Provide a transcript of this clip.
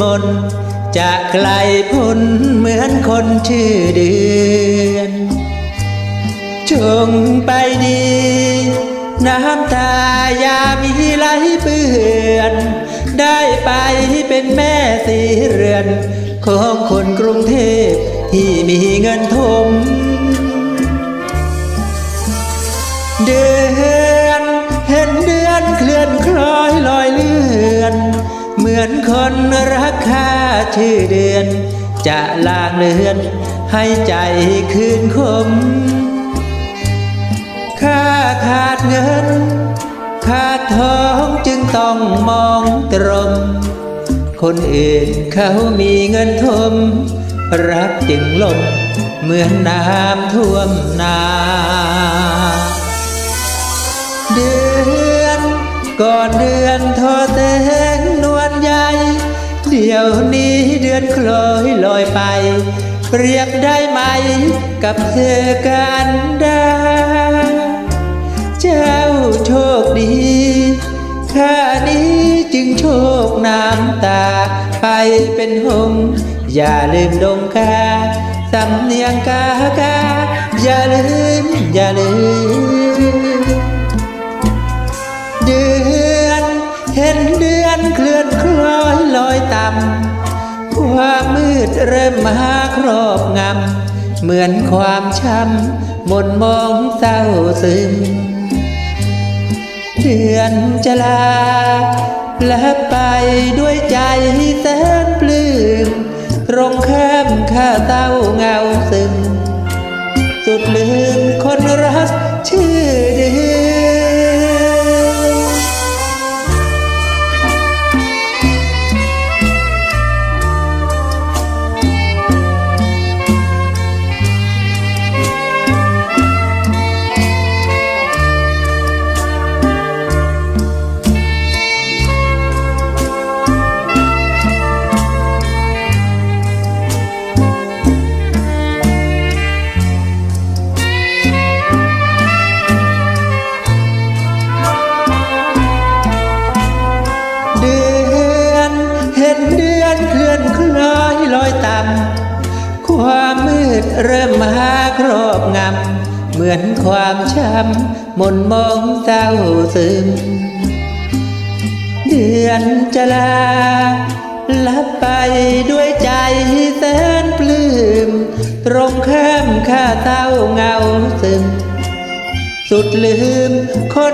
มนจะไกลพ้นเหมือนคนชื่อเดือน จงไปดี น้ำตายามีไหลเปื้อน ได้ไปเป็นแม่สีเรือน ของคนกรุงเทพที่มีเงินทม เดือน เห็นเดือนเคลื่อนคล้อยลอยเลื่อน เหมือนคนรักค่าชื่อเดือน จะลางเลือน ให้ใจคืนคมข้าขาดเงิน ขาดทองจึงต้องมองตรง คนอื่นเขามีเงินทม รักจึงลมเหมือนน้ำท่วมนาเดือนก่อนเดือนทอ ยวนี้เดือนคล้อยลอยไป เรียกได้ไหมกับเธอกันดา เจ้าโชคดีข้านี้จึงโชคน้ำตา ไปเป็นหง อย่าลืมดงกาสำเนียงกากาอย่าลืม อย่าลืม อนเคลื่อนคล้อยลอยต่ำความมืดเริ่มมาครอบงำ เหมือนความช้ำหมนมองเศร้าซึม เดือนจะลาและไปด้วยใจแสนปลื้มตรงข้ามข้าเต้าเงาซึม สุดลืมคนรักชื่อ อนเคลื่อนคล้อยลอยต่ำความมืดเริ่มมาครอบงำ เหมือนความช้ำมนมองเศร้าซึมเดือนจะลาลับไปด้วยใจแสนปลื้มตรงข้ามข้าเต้าเงาซึมสุดลืมคน